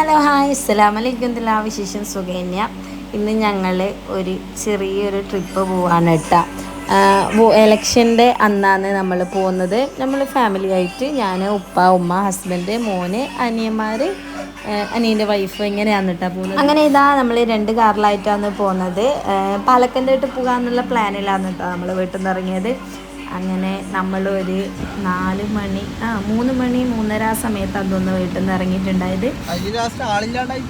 Hello hi അസ്സലാം വലൈക്കും വിശേഷം? സുഖന്യ ഇന്ന് ഞങ്ങൾ ഒരു ചെറിയൊരു ട്രിപ്പ് പോവാണ് കേട്ടോ എലക്ഷന്റെ അന്നാണ് നമ്മൾ പോകുന്നത് നമ്മൾ ഫാമിലി ആയിട്ട് ഞാൻ ഉപ്പ ഉമ്മ ഹസ്ബൻഡ് മോന് അനിയന്മാർ അനിയന്റെ വൈഫ് ഇങ്ങനെയാണ് കേട്ടോ പോകുന്നത് അങ്ങനെ ഇതാ നമ്മൾ രണ്ട് കാറിലായിട്ടാണ് പോകുന്നത് പാലക്കന്റെ ആയിട്ട് പോകാമെന്നുള്ള പ്ലാനിലാണ് കേട്ടോ നമ്മൾ വീട്ടിൽ നിന്ന് ഇറങ്ങിയത്. അങ്ങനെ നമ്മളൊരു നാല് മണി ആ മൂന്ന് മണി മൂന്നര ആ സമയത്ത് അതൊന്ന് വീട്ടിൽ നിന്ന് ഇറങ്ങിയിട്ടുണ്ടായത് അതിന് ലാസ്റ്റ് ആളില്ലാണ്ടായി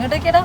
ഇങ്ങോട്ടേക്കടാ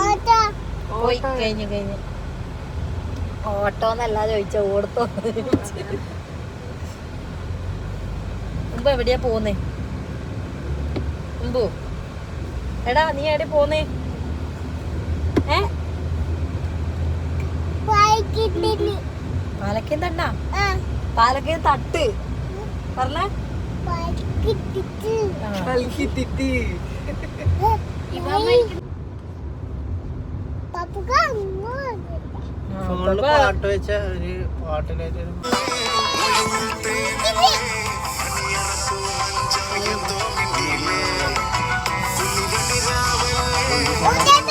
ഓട്ടോ. ചോദിച്ച ഓടത്തോ മുമ്പ് എവിടെയാ പോന്നേ മുമ്പു എടാ നീ എവിടെ പോന്നേ ഏ? പാലക്കയം തണ്ട? പാലക്കയം തട്ട്. പറഞ്ഞ? പാട്ട് വെച്ച ഒരു പാട്ടിനായിട്ട് Okay.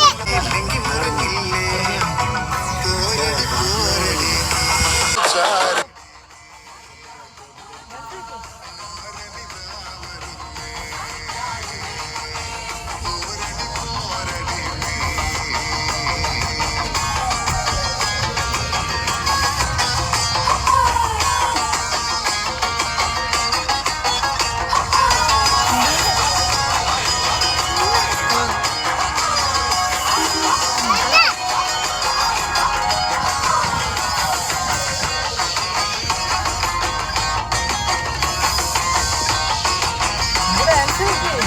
谢谢。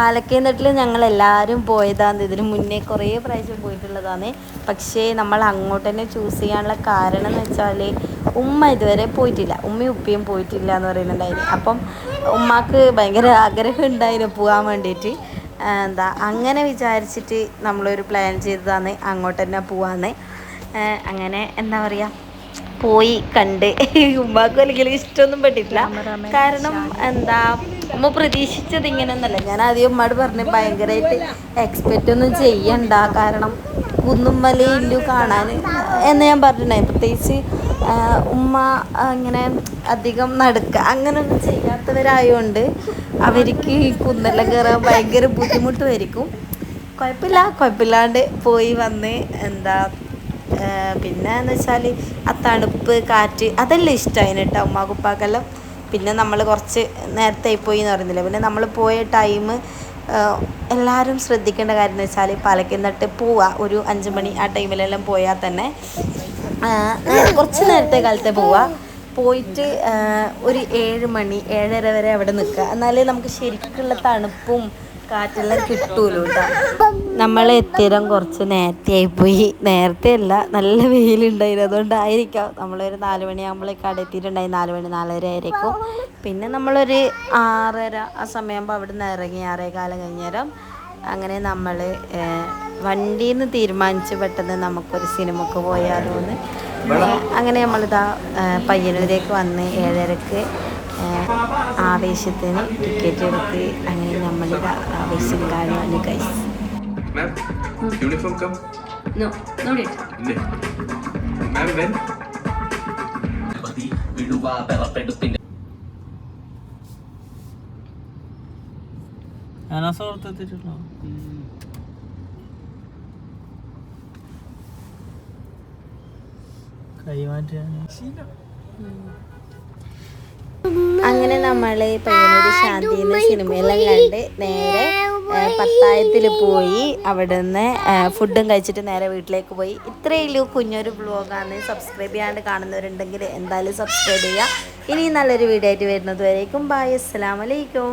പാലക്കയന്നിട്ടിൽ ഞങ്ങൾ എല്ലാവരും പോയതാണ് ഇതിന് മുന്നേ കുറേ പ്രാവശ്യം പോയിട്ടുള്ളതാണ് പക്ഷേ നമ്മൾ അങ്ങോട്ട് തന്നെ ചൂസ് ചെയ്യാനുള്ള കാരണം എന്ന് വെച്ചാൽ ഉമ്മ ഇതുവരെ പോയിട്ടില്ല. ഉമ്മയും ഉപ്പയും പോയിട്ടില്ല എന്ന് പറയുന്നുണ്ടായിരുന്നു. അപ്പം ഉമ്മാക്ക് ഭയങ്കര ആഗ്രഹം ഉണ്ടായിരുന്നു പോകാൻ വേണ്ടിയിട്ട്. എന്താ അങ്ങനെ വിചാരിച്ചിട്ട് നമ്മളൊരു പ്ലാൻ ചെയ്തതാണ് അങ്ങോട്ട് തന്നെ പോവാന്ന്. അങ്ങനെ എന്താ പറയുക പോയി കണ്ട്. ഉമ്മാക്കും അല്ലെങ്കിൽ ഇഷ്ടമൊന്നും പെട്ടിട്ടില്ല. കാരണം എന്താ ഉമ്മ പ്രതീക്ഷിച്ചത് ഇങ്ങനെയൊന്നല്ല. ഞാൻ ആദ്യം ഉമ്മാട് പറഞ്ഞ് ഭയങ്കരമായിട്ട് എക്സ്പെക്റ്റ് ഒന്നും ചെയ്യണ്ട. കാരണം കുന്നും മലയും ഇല്ലു കാണാൻ എന്ന് ഞാൻ പറഞ്ഞിട്ടുണ്ടായി. പ്രത്യേകിച്ച് ഉമ്മ അങ്ങനെ ഇങ്ങനെ അധികം നടക്കുക അങ്ങനെയൊന്നും ചെയ്യാത്തവരായതുകൊണ്ട് അവർക്ക് ഈ കുന്നെല്ലാം കയറാൻ ഭയങ്കര ബുദ്ധിമുട്ടുമായിരിക്കും കുഴപ്പമില്ല. കുഴപ്പമില്ലാണ്ട് പോയി വന്ന് എന്താ പിന്നെ എന്ന് വെച്ചാൽ ആ തണുപ്പ് കാറ്റ് അതെല്ലാം ഇഷ്ടമായിന് കേട്ടോ ഉമ്മാക്കുപ്പാക്കെല്ലാം. പിന്നെ നമ്മൾ കുറച്ച് നേരത്തെ പോയി എന്ന് പറയുന്നില്ല. പിന്നെ നമ്മൾ പോയ ടൈം എല്ലാവരും ശ്രദ്ധിക്കേണ്ട കാര്യം എന്ന് വെച്ചാൽ പാലക്കുന്നിട്ട് പോവുക ഒരു അഞ്ച് മണി ആ ടൈമിലെല്ലാം പോയാൽ തന്നെ. കുറച്ച് നേരത്തെ കാലത്തെ പോവുക പോയിട്ട് ഒരു ഏഴ് മണി ഏഴര വരെ അവിടെ നിൽക്കുക എന്നാലേ നമുക്ക് ശരിക്കുള്ള തണുപ്പും കാറ്റെല്ലാം കിട്ടൂലോ കേട്ടോ നമ്മൾ എത്തിയരം കുറച്ച് നേരത്തെ പോയി. നേരത്തെ അല്ല നല്ല വെയിലുണ്ടായിരുന്നു. അതുകൊണ്ടായിരിക്കാം നമ്മളൊരു നാല് മണിയാകുമ്പോഴേക്ക് കട എത്തിയിട്ടുണ്ടായി നാല് മണി നാലര ആയിരിക്കും. പിന്നെ നമ്മളൊരു ആറര ആ സമയമാകുമ്പോൾ അവിടെ നിന്ന് ഇറങ്ങി ആറേ കാലം കഴിഞ്ഞേരം അങ്ങനെ നമ്മൾ വണ്ടിയിൽ നിന്ന് തീരുമാനിച്ച് പെട്ടെന്ന് നമുക്കൊരു സിനിമക്ക് പോയാലോ എന്ന് അങ്ങനെ നമ്മളിതാ പയ്യന്നൂരേക്ക് വന്ന് ഏഴരക്ക് ആവേശത്തിന് ടിക്കറ്റ് എടുത്ത് അങ്ങനെ നമ്മളുടെ ആവേശം കാണുവാണ് കൈസ് come? No, no need. ഇല്ലേ മാം വെൻ അനാസോർത്ത് എത്തിയിട്ടുണ്ടോ? കൈമാറ്റാണ് അങ്ങനെ നമ്മൾ പയ്യന്നൂർ ശാന്തിന്ന് സിനിമയെല്ലാം കണ്ട് നേരെ പത്തായത്തിൽ പോയി. അവിടെ നിന്ന് ഫുഡും കഴിച്ചിട്ട് നേരെ വീട്ടിലേക്ക് പോയി. ഇത്രയുള്ളൂ കുഞ്ഞൊരു ബ്ലോഗാണ് സബ്സ്ക്രൈബ് ചെയ്യാണ്ട് കാണുന്നവരുണ്ടെങ്കിൽ എന്തായാലും സബ്സ്ക്രൈബ് ചെയ്യുക ഇനി നല്ലൊരു വീഡിയോ ആയിട്ട് വരുന്നത് വരേക്കും. ബായ് അസ്സലാമലൈക്കും